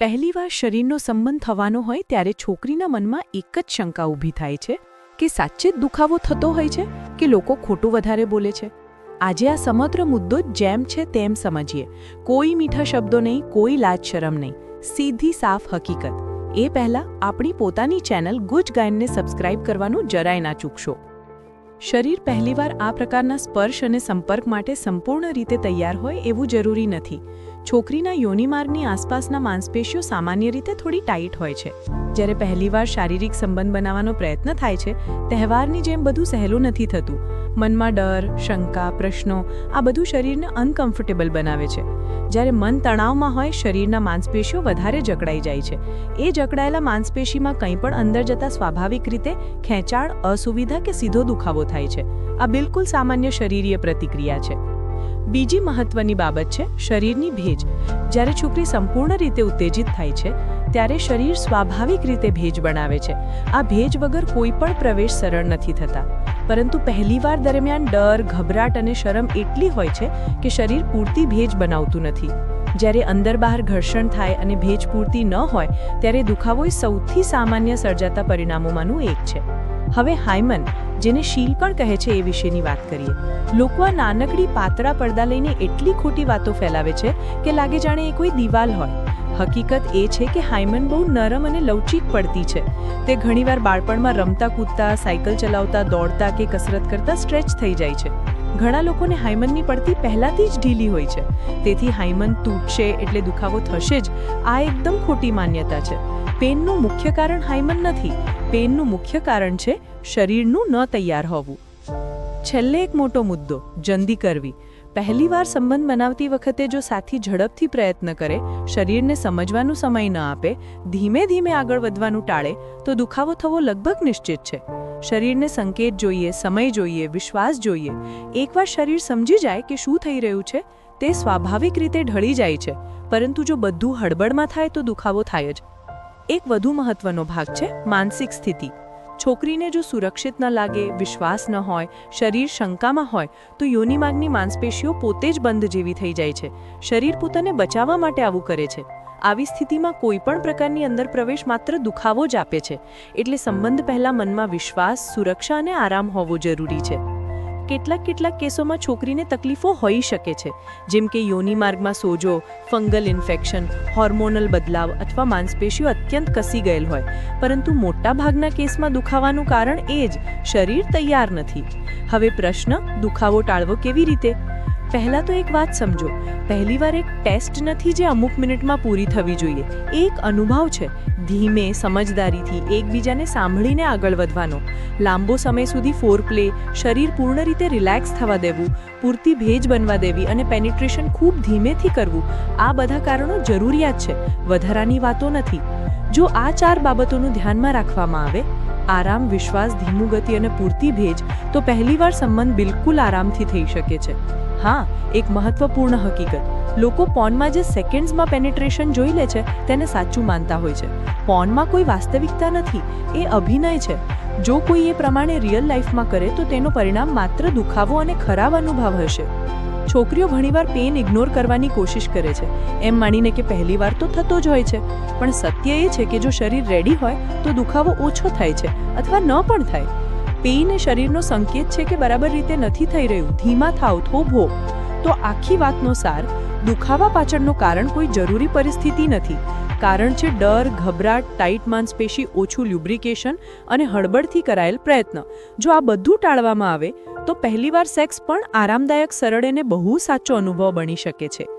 પહેલીવાર શરીરનો સંબંધ થવાનો હોય ત્યારે છોકરીના મનમાં એક જ શંકા ઊભી થાય છે કે સાચે દુખાવો થતો હોય છે કે લોકો ખોટું વધારે બોલે છે. આજે આ સમગ્ર મુદ્દો જેમ છે તેમ સમજીએ. કોઈ મીઠા શબ્દો નહીં, કોઈ લાજ શરમ નહીં. સીધી સાફ હકીકત. એ પહેલાં આપણી પોતાની ચેનલ ગુજ ગાયનને સબસ્ક્રાઇબ કરવાનું જરાય ના ચૂકશો. શરીર પહેલીવાર આ પ્રકારના સ્પર્શ અને સંપર્ક માટે સંપૂર્ણ રીતે તૈયાર હોય એવું જરૂરી નથી. છોકરીના યોનિમાર્ગની આસપાસના માંસપેશીઓ સામાન્ય રીતે થોડી ટાઈટ હોય છે. જ્યારે પહેલીવાર શારીરિક સંબંધ બનાવવાનો પ્રયત્ન થાય છે, તહેવારની જેમ બધું સહેલું નથી થતું. મનમાં ડર, શંકા, પ્રશ્નો, આ બધું શરીરને અનકમ્ફર્ટેબલ બનાવે છે. જ્યારે મન તણાવમાં હોય, શરીરના માંસપેશીઓ વધારે જકડાઈ જાય છે. એ જકડાયેલા માંસપેશીમાં કંઈ પણ અંદર જતા સ્વાભાવિક રીતે ખેંચાણ, અસુવિધા કે સીધો દુખાવો થાય છે. આ બિલકુલ સામાન્ય શરીરીય પ્રતિક્રિયા છે. બીજી મહત્વની બાબત છે, શરીરની ભેજ. જ્યારે છોકરી સંપૂર્ણ રીતે ઉત્તેજિત થાય છે ત્યારે શરીર સ્વાભાવિક રીતે ભેજ બનાવે છે. આ ભેજ વગર કોઈ પણ પ્રવેશ સરળ નથી થતા. પરંતુ પહેલીવાર દરમિયાન ડર, ગભરાટ અને શરમ એટલી હોય છે કે શરીર પૂરતી ભેજ બનાવતું નથી. જ્યારે અંદર બહાર ઘર્ષણ થાય અને ભેજ પૂરતી ન હોય, ત્યારે દુખાવો એ સૌથી સામાન્ય સર્જાતા પરિણામોમાંનું એક છે. હવે હાઇમન જેને શીલકણ કહે છે એ વિશેની વાત કરીએ. લોકો આ નાનકડી પાતળા પડદા લઈને એટલી ખોટી વાતો ફેલાવે છે કે લાગે જાણે એ કોઈ દિવાલ હોય. હકીકત એ છે કે હાઇમન બહુ નરમ અને લવચીક પડતી છે. તે ઘણીવાર બાળપણમાં રમતા, કૂદતા, સાયકલ ચલાવતા, દોડતા કે કસરત કરતા સ્ટ્રેચ થઈ જાય છે. ઘણા લોકોને હાઇમનની પડતી પહેલાથી જ ઢીલી હોય છે. તેથી હાઇમન તૂટશે એટલે દુખાવો થશે જ. આ એકદમ ખોટી માન્યતા છે. પેનનું મુખ્ય કારણ હાઇમન નથી. પેનનું મુખ્ય કારણ છે શરીરનું ન તૈયાર હોવું. છેલ્લે એક મોટો મુદ્દો જંદી કરવી. પહેલીવાર સંબંધ બનાવતી વખતે જો સાથી ઝડપથી પ્રયત્ન કરે, શરીરને સમજવાનો સમય ન આપે, ધીમે ધીમે આગળ વધવાનું ટાળે, તો દુખાવો થવો લગભગ નિશ્ચિત છે. શરીરને સંકેત જોઈએ, સમય જોઈએ, વિશ્વાસ જોઈએ. એકવાર શરીર સમજી જાય કે શું થઈ રહ્યું છે, તે સ્વાભાવિક રીતે ઢળી જાય છે. પરંતુ જો બધું હળબડમાં થાય તો દુખાવો થાય જ. એક વધુ મહત્વનો ભાગ છે માનસિક સ્થિતિ. છોકરીને જો સુરક્ષિત ન લાગે, વિશ્વાસ ન હોય, શરીર શંકામાં હોય, તો યોનિમાર્ગની માંસપેશીઓ પોતે જ બંધ જેવી થઈ જાય છે. શરીર પોતાને બચાવવા માટે આવું કરે છે. આવી સ્થિતિમાં કોઈ પણ પ્રકારની અંદર પ્રવેશ માત્ર દુખાવો જ આપે છે. એટલે સંબંધ પહેલા મનમાં વિશ્વાસ, સુરક્ષા અને આરામ હોવો જરૂરી છે. કેટલાક કેટલાક કેસોમાં છોકરીને તકલીફો હોઈ શકે છે. જેમ કે યોની માર્ગમાં સોજો, ફંગલ ઇન્ફેક્શન, હોર્મોનલ બદલાવ અથવા માંસપેશીઓ અત્યંત કસી ગયેલ હોય. પરંતુ મોટાભાગના કેસમાં દુખાવાનું કારણ એ જ, શરીર તૈયાર નથી. હવે પ્રશ્ન, દુખાવો ટાળવો કેવી રીતે? પહેલા તો એક વાત સમજો પહેલીવાર એક ટેસ્ટ નથી જે અમુક મિનિટમાં પૂરી થવી જોઈએ. એક અનુભવ છે, ધીમે, સમજદારીથી, એકબીજાને સાંભળીને આગળ વધવાનો. લાંબો સમય સુધી ફોર પ્લે શરીર પૂર્ણ રીતે રિલેક્સ થવા દેવું, પૂરતી ભેજ બનવા દેવી અને પેનિટ્રેશન ખૂબ ધીમેથી કરવું, આ બધા કારણો જરૂરિયાત છે, વધારાની વાતો નથી. જો આ ચાર બાબતોનું ધ્યાનમાં રાખવામાં આવે, આરામ, વિશ્વાસ, ધીમું ગતિ અને પૂરતી ભેજ, તો પહેલીવાર સંબંધ બિલકુલ આરામથી થઈ શકે છે. હા, એક મહત્વપૂર્ણ હકીકત. લોકો પોનમાં જે સેકન્ડ્સમાં પેનિટ્રેશન જોઈ લે છે, તેને સાચું માનતા હોય છે. પોનમાં કોઈ વાસ્તવિકતા નથી, એ અભિનય છે. જો કોઈ એ પ્રમાણે રિયલ લાઈફમાં કરે, તો તેનું પરિણામ માત્ર દુખાવો અને ખરાબ અનુભવ હશે. છોકરીઓ ઘણીવાર પેન ઇગ્નોર કરવાની કોશિશ કરે છે. એમ માનીને કે પહેલીવાર તો થતો જ હોય છે. પણ સત્ય એ છે કે જો શરીર રેડી હોય, તો દુખાવો ઓછો થાય છે, અથવા ન પણ થાય. પેઇન એ શરીરનો સંકેત છે કે બરાબર રીતે નથી થઈ રહ્યું, ધીમા થાવ, થોભો, તો આખી વાતનો સાર દુખાવા પાછળનું કારણ કોઈ જરૂરી પરિસ્થિતિ નથી. કારણ છે ડર, ગભરાટ, ટાઈટ માંસપેશી, ઓછું લ્યુબ્રિકેશન અને હળબળથી કરાયેલ પ્રયત્ન. જો આ બધું ટાળવામાં આવે, તો પહેલીવાર સેક્સ પણ આરામદાયક, સરળ અને બહુ સાચો અનુભવ બની શકે છે.